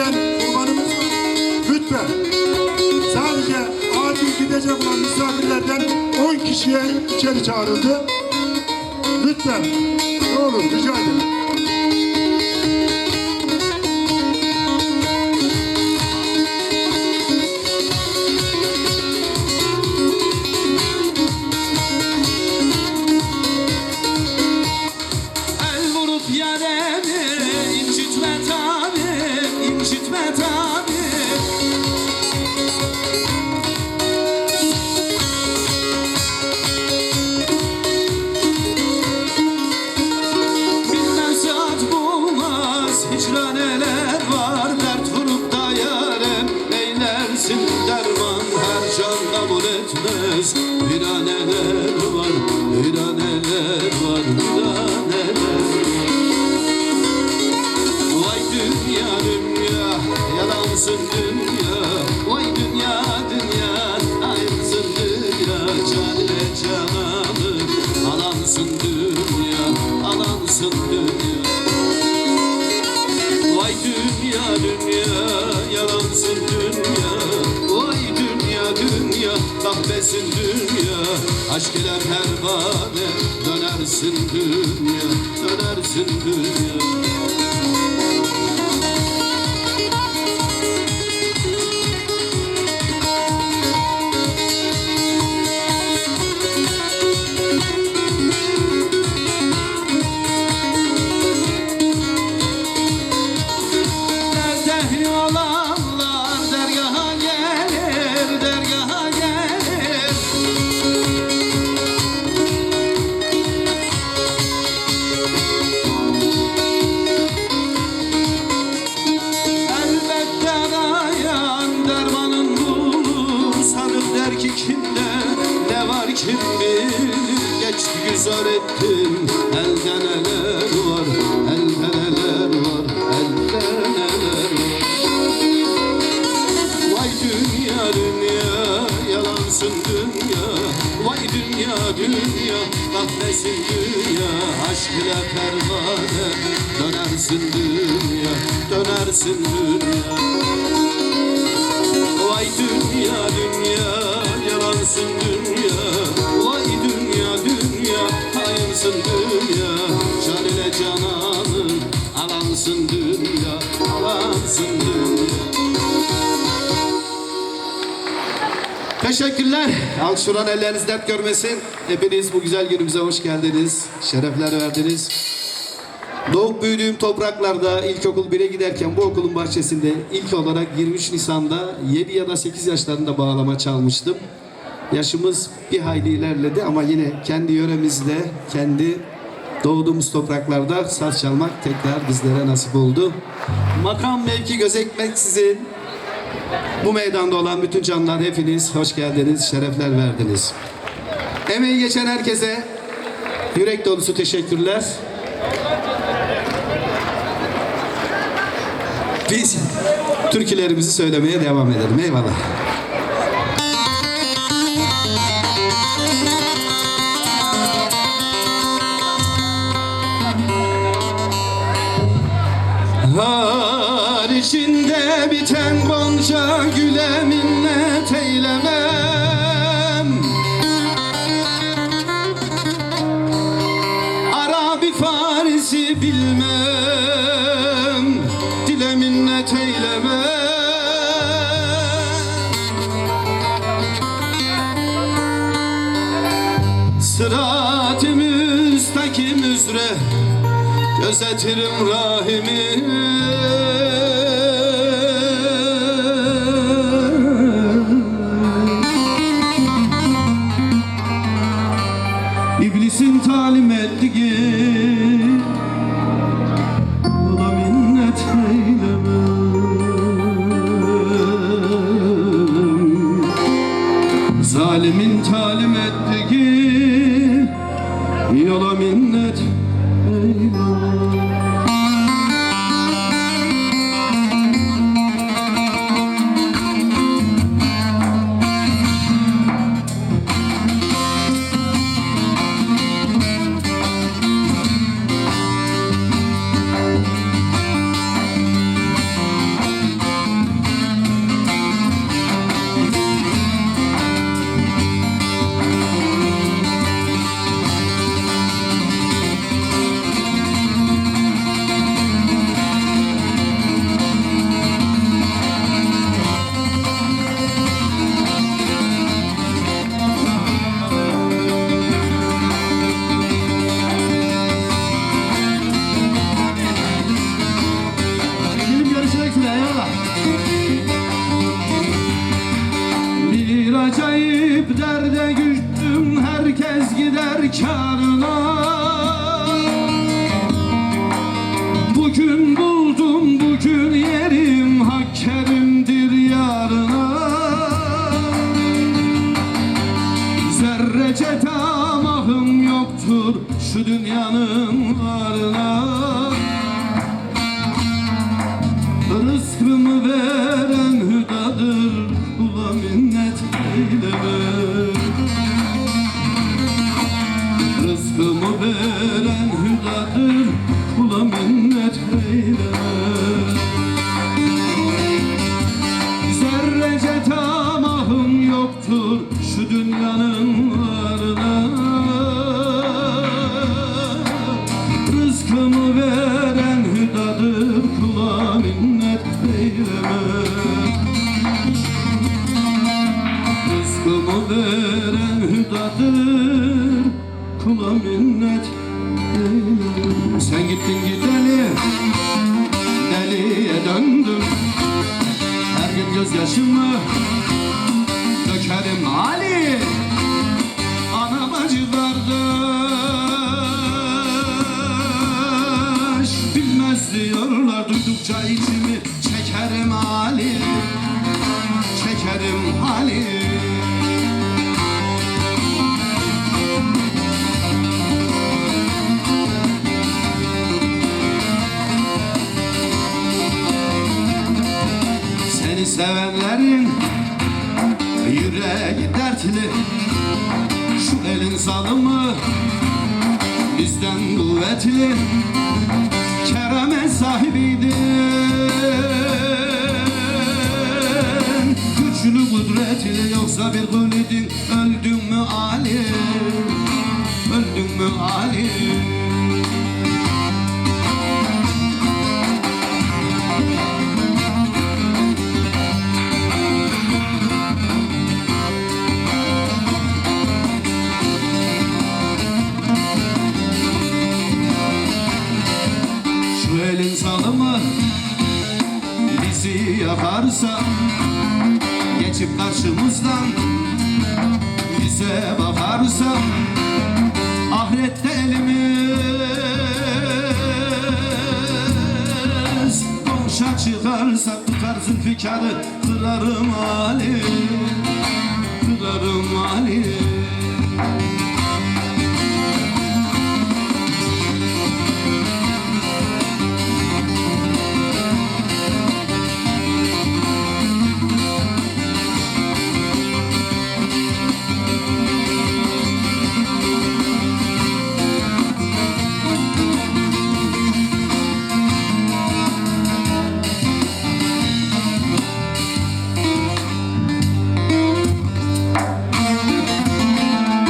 peşinden, kurbanımız var. Lütfen. Sadece acil gidecek olan misafirlerden 10 kişiye içeri çağrıldı. Lütfen. Ne olur rica ederim. Kahvesin dünya Aşk ile pervane dönersin dünya Dönersin dünya Geçti güzel ettim elde neler var Elde neler var elde neler var. Vay dünya dünya yalansın dünya. Vay dünya dünya kahvesin dünya. Aşk ile pervane dönersin dünya Dönersin dünya. Vay dünya dünya yalansın dünya dünya Can ile cananı alansın dünya Alansın dünya Teşekkürler. Alkışlanan elleriniz dert görmesin. Hepiniz bu güzel günümüze hoş geldiniz. Şerefler verdiniz. Doğup büyüdüğüm topraklarda ilkokul 1'e giderken bu okulun bahçesinde ilk olarak 23 Nisan'da 7 ya da 8 yaşlarında bağlama çalmıştım. Yaşımız bir hayli ilerledi ama yine kendi yöremizde, kendi doğduğumuz topraklarda saz çalmak tekrar bizlere nasip oldu. Makam mevki gözetmeksizin bu meydanda olan bütün canlar hepiniz hoş geldiniz, şerefler verdiniz. Emeği geçen herkese yürek dolusu teşekkürler. Biz türkülerimizi söylemeye devam edelim. Eyvallah. İçinde biten gonca güle minnet eylemem. Arabi Farisi bilmem Dile minnet eylemem. Sırat-ı Gözetirim rahimi Zalimin talim ettiği Yola minnet karına Bugün buldum bugün yerim hak kerimdir yarına. Zerrece tamahım yoktur şu dünyanın varına Rızkımı veren hüdadır Kula minnet eyleme Rızkımı veren hüdadır Kula minnet eyleme Sen gittin gideli Deliye döndüm Her gün gözyaşımı Dökerim Ali duydukça içimi Çekerim Ali. Çekerim Ali. Seni sevenlerin yüreği dertli. Şu elin zalımı bizden kuvvetli sahibiydin. Güçlü kudretli yoksa bir kul idin Öldün mü Ali? Öldün mü Ali elin salımı bizi yakarsa Geçip karşımızdan bize bakarsa Ahirette elimiz Boşa çıkarsa tutar zülfikarı Kırarım Ali Kırarım Ali